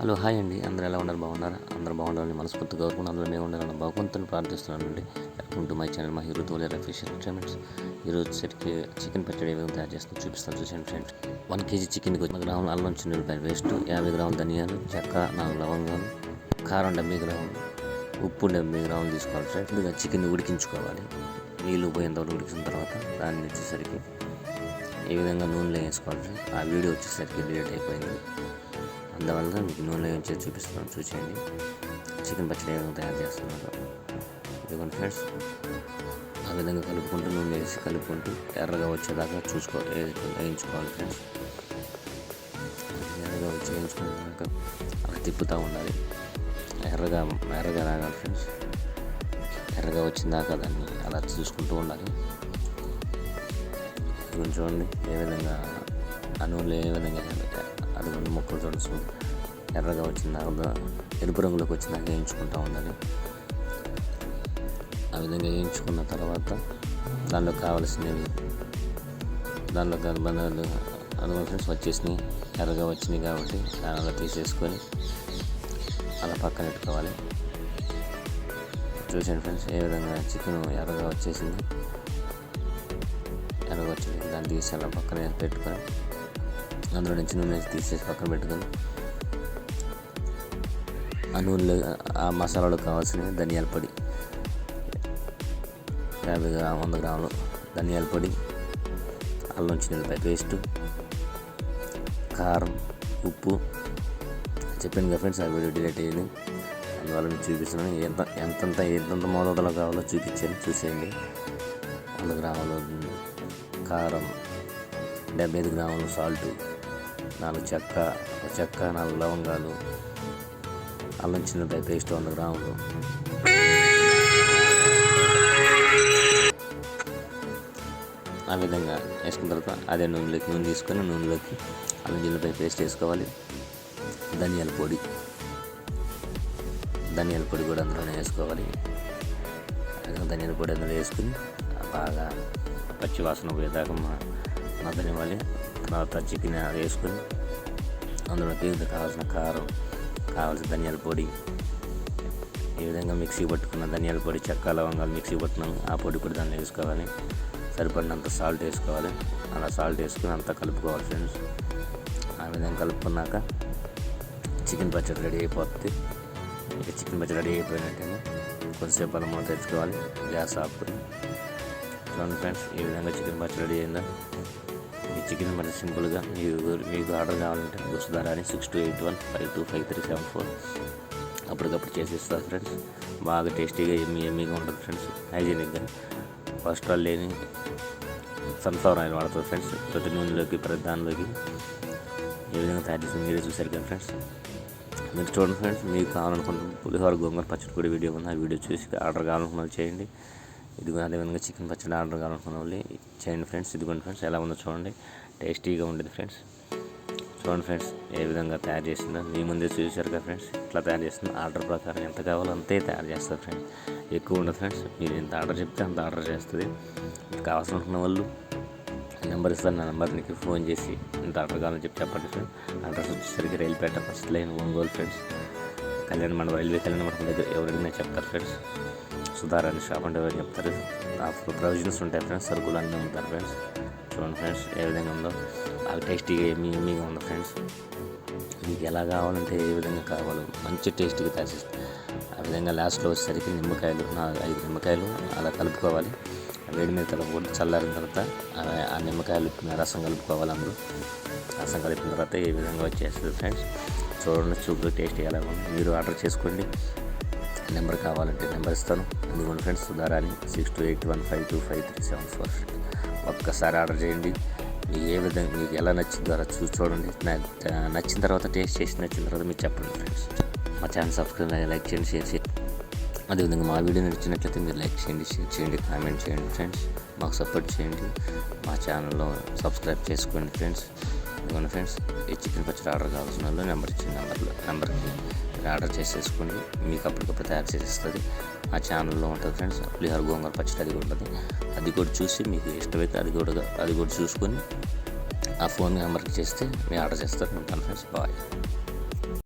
Hello hi అండి. అందరూ ఎలా ఉన్నారు? బాగున్నారా? అందరూ బాగుండాలని మనస్ఫూర్తిగా కోరుకుని అందులో మేము ఉండాలని భగవంతుని ప్రార్థిస్తున్నాను అండి వెల్కమ్ టు మై ఛానల్ మా హీరో తోలే అఫీషియల్ ఎంటర్టైన్మెంట్స్ ఈరోజు సెట్కి చికెన్ పచ్చడి ఏ విధంగా తయారు చేస్తాను చూపిస్తాను. చూసాను ఫ్రెండ్స్ వన్ కేజీ చికెన్కి వచ్చి గ్రాములు అల్లం చిన్న వేస్ట్ యాభై గ్రాములు ధనియాలు చెక్క నాలుగు లవంగాలు కారం డెబ్బై గ్రాములు ఉప్పు డెబ్బై గ్రాములు తీసుకోవాలి ఫ్రెండ్స్ ముందుగా చికెన్ ఉడికించుకోవాలి. నీళ్ళు పోయేంతవరకు ఉడికిన తర్వాత దాన్ని వచ్చేసరికి ఏ విధంగా నూనెలో వేసుకోవాలి ఫ్రెండ్స్ ఆ వీడియో వచ్చేసరికి డిలీట్ అయిపోయింది. అందువల్ల మీకు నూనె ఉంచి చూపిస్తున్నాను చూసేయండి. చికెన్ పచ్చడి ఏ విధంగా తయారు చేస్తున్నారు. ఇదిగోండి ఫ్రెండ్స్ ఆ విధంగా కలుపుకుంటూ నూనె వేసి కలుపుకుంటూ ఎర్రగా వచ్చేదాకా చూసుకో వేయించుకోవాలి ఫ్రెండ్స్. ఎర్రగా వచ్చి వేయించుకున్నాక అలా తిప్పుతూ ఉండాలి. ఎర్రగా ఎర్రగా రాగాలి ఫ్రెండ్స్. ఎర్రగా వచ్చిందాక దాన్ని అలా చూసుకుంటూ ఉండాలి. ఇదిగోండి చూడండి ఏ విధంగా ఆ నూనెలో ఏ విధంగా అది రెండు ముక్కలు చూడచ్చు ఎర్రగా వచ్చిందాక ఎరుపు రంగులోకి వచ్చినాక వేయించుకుంటూ ఉండాలి. ఆ విధంగా వేయించుకున్న తర్వాత దానిలో కావలసినవి దానిలో బంధాలు అనుభవం ఫ్రెండ్స్ వచ్చేసినాయి. ఎర్రగా వచ్చినాయి కాబట్టి దానిలో తీసేసుకొని అలా పక్కన పెట్టుకోవాలి. చూసాను ఫ్రెండ్స్ ఏ విధంగా చికెన్ ఎర్రగా వచ్చేసింది. ఎర్రగా వచ్చింది. దాన్ని తీసి అలా పక్కన పెట్టుకొని అందులో నుంచి నూనె తీసేసి పక్కన పెట్టుకొని ఆ నూనెలో ఆ మసాలాలు కావాల్సిన ధనియాల పొడి యాభై గ్రాములు వంద గ్రాములు ధనియాల పొడి అల్లం చిన్నపాయ పేస్ట్ కారం ఉప్పు. చెప్పాను కదా ఫ్రెండ్స్ ఆ వీడియో డిలీట్ అయ్యింది. అందువల్ల నేను చూపిస్తున్నాను. ఎంత ఎంతంత ఎంతంత మోతాదులో కావాలో చూపించాను. చూసేయండి. వంద గ్రాములు కారం డెబ్బై ఐదు గ్రాములు సాల్ట్. నాలుగు చెక్క ఒక చెక్క నాలుగు లవంగాలు అల్లం చిన్నపాయ పేస్ట్ వంద గ్రాములు. ఆ విధంగా వేసుకున్న తర్వాత అదే నూనెలోకి నూనె తీసుకొని నూనెలోకి అల్లం చిన్నపాయ పేస్ట్ వేసుకోవాలి. ధనియాల పొడి. ధనియాల పొడి కూడా అందులోనే వేసుకోవాలి. ధనియాల పొడి అందులో వేసుకుని బాగా పచ్చి వాసన పోయేదాకా మ- మళ్ళీ తర్వాత చికెన్ వేసుకొని అందులోకి కావాల్సిన కారం కావాల్సిన ధనియాల పొడి ఈ విధంగా మిక్సీ పట్టుకున్న ధనియాల పొడి చెక్క లవంగాలు మిక్సీ పట్టుకున్నాము ఆ పొడి కూడా దానిలో వేసుకోవాలి. సరిపడినంత సాల్ట్ వేసుకోవాలి. అలా సాల్ట్ వేసుకుని అంతా కలుపుకోవాలి ఫ్రెండ్స్. ఆ విధంగా కలుపుకున్నాక చికెన్ పచ్చడి రెడీ అయిపోతుంది ఇక చికెన్ పచ్చడి రెడీ అయిపోయినట్టేమో కొద్దిసేపు అలా తెచ్చుకోవాలి గ్యాస్ ఆపుకొని చూడండి ఫ్రెండ్స్ ఈ విధంగా చికెన్ పచ్చడి రెడీ అయిందా? చికెన్ మరి సింపుల్గా. మీరు మీకు ఆర్డర్ కావాలంటే వస్తుందా అని six two eight one five two five three seven four. అప్పటికప్పుడు చేసేస్తారు ఫ్రెండ్స్. బాగా టేస్టీగా ఎమ్మి ఎమ్మిగా ఉంటుంది ఫ్రెండ్స్. హైజీనిక్గా కొలెస్ట్రాల్ లేని సన్ఫ్లవర్ ఆయిల్ వాడతారు ఫ్రెండ్స్. ప్రతి నూనెలోకి ప్రతి దానిలోకి ఏ విధంగా తయారు చేసి మీరే చూశారు కదా ఫ్రెండ్స్. మీరు చూడండి ఫ్రెండ్స్ మీకు కావాలనుకుంటున్న పులిహోర గోంగూర పచ్చడి కూడా వీడియో ఉంది. ఆ వీడియో చూసి ఆర్డర్ కావాలనుకున్న చేయండి. ఇదిగో అదేవిధంగా చికెన్ పచ్చడి ఆర్డర్ కావాలనుకున్న వాళ్ళు చేయండి ఫ్రెండ్స్. ఇదిగోండి ఫ్రెండ్స్ ఎలా ఉందో చూడండి. టేస్టీగా ఉండేది ఫ్రెండ్స్. చూడండి ఫ్రెండ్స్ ఏ విధంగా తయారు చేసిందో. మీ ముందే చూశారు కదా ఫ్రెండ్స్ ఇట్లా తయారు చేస్తుంది ఆర్డర్ ప్రకారం ఎంత కావాలో అంతే తయారు చేస్తారు ఫ్రెండ్స్. ఎక్కువ ఉండదు ఫ్రెండ్స్. మీరు ఎంత ఆర్డర్ చెప్తే అంత ఆర్డర్ చేస్తుంది. మీకు కావాల్సిన అనుకున్న వాళ్ళు నెంబర్ ఇస్తాను. నా నెంబర్ నీకు ఫోన్ చేసి ఇంత ఆర్డర్ కావాలని చెప్పి చెప్పండి ఫ్రెండ్స్. అడ్రస్ వచ్చేసరికి Railpet first line Ongole friends. కళ్యాణ మండపం రైల్వే కళ్యాణ మండపం దగ్గర ఎవరైనా చెప్తారు ఫ్రెండ్స్. సుధారాన్ని షాప్ అంటే ఎవరు చెప్తారు? ఆ ప్రొవిజన్స్ ఉంటాయి ఫ్రెండ్స్ సరుకులు అన్నీ ఉంటారు ఫ్రెండ్స్ చూడండి ఫ్రెండ్స్ ఏ విధంగా ఉందో. బాగా టేస్టీగా ఏమి ఏమీగా ఉంది ఫ్రెండ్స్ మీకు ఎలా కావాలంటే ఏ విధంగా కావాలో మంచి టేస్టీగా తయారు ఆ విధంగా లాస్ట్లో వచ్చేసరికి నిమ్మకాయలు ఐదు నిమ్మకాయలు అలా కలుపుకోవాలి. వేడి మీద కలుపుకుంటే చల్లారిన తర్వాత ఆ- నిమ్మకాయలు రసం కలుపుకోవాలి అందులో. రసం కలిపిన తర్వాత ఏ విధంగా వచ్చేస్తుంది ఫ్రెండ్స్ చూడండి చూపు టేస్ట్ ఎలా ఉంది. మీరు ఆర్డర్ చేసుకోండి. నెంబర్ కావాలంటే నెంబర్ ఇస్తాను. అందుకని friends Sudharani six two eight one five two five three seven four ఒక్కసారి ఆర్డర్ చేయండి. మీకు ఏ విధంగా మీకు ఎలా నచ్చిందో అలా చూసి చూడండి. నచ్చిన తర్వాత టేస్ట్ చేసి నచ్చిన తర్వాత మీరు చెప్పండి ఫ్రెండ్స్. మా ఛానల్ సబ్స్క్రైబ్ లైక్ చేయండి షేర్ చేయండి. అదేవిధంగా మా వీడియో నచ్చినట్లయితే మీరు లైక్ చేయండి షేర్ చేయండి కామెంట్ చేయండి ఫ్రెండ్స్. మాకు సపోర్ట్ చేయండి. మా ఛానల్లో సబ్స్క్రైబ్ చేసుకోండి ఫ్రెండ్స్. ఇదిగోండి ఫ్రెండ్స్ ఈ చికెన్ పచ్చడి ఆర్డర్ కావాల్సిన వాళ్ళు నెంబర్ ఇచ్చిన నెంబర్లో నెంబర్కి ఆర్డర్ చేసేసుకోండి మీకు అప్పటికప్పుడు తయారు చేసేస్తుంది. ఆ మా ఛానల్లో ఉంటుంది ఫ్రెండ్స్. పులిహోర గోంగూర పచ్చడి అది కూడా ఉంటుంది. అది కూడా చూసి మీకు ఇష్టమైతే అది కూడా అది కూడా చూసుకొని ఆ ఫోన్ నెంబర్కి చేస్తే మేము ఆర్డర్ చేస్తారు ఉంటాను ఫ్రెండ్స్. బాయ్.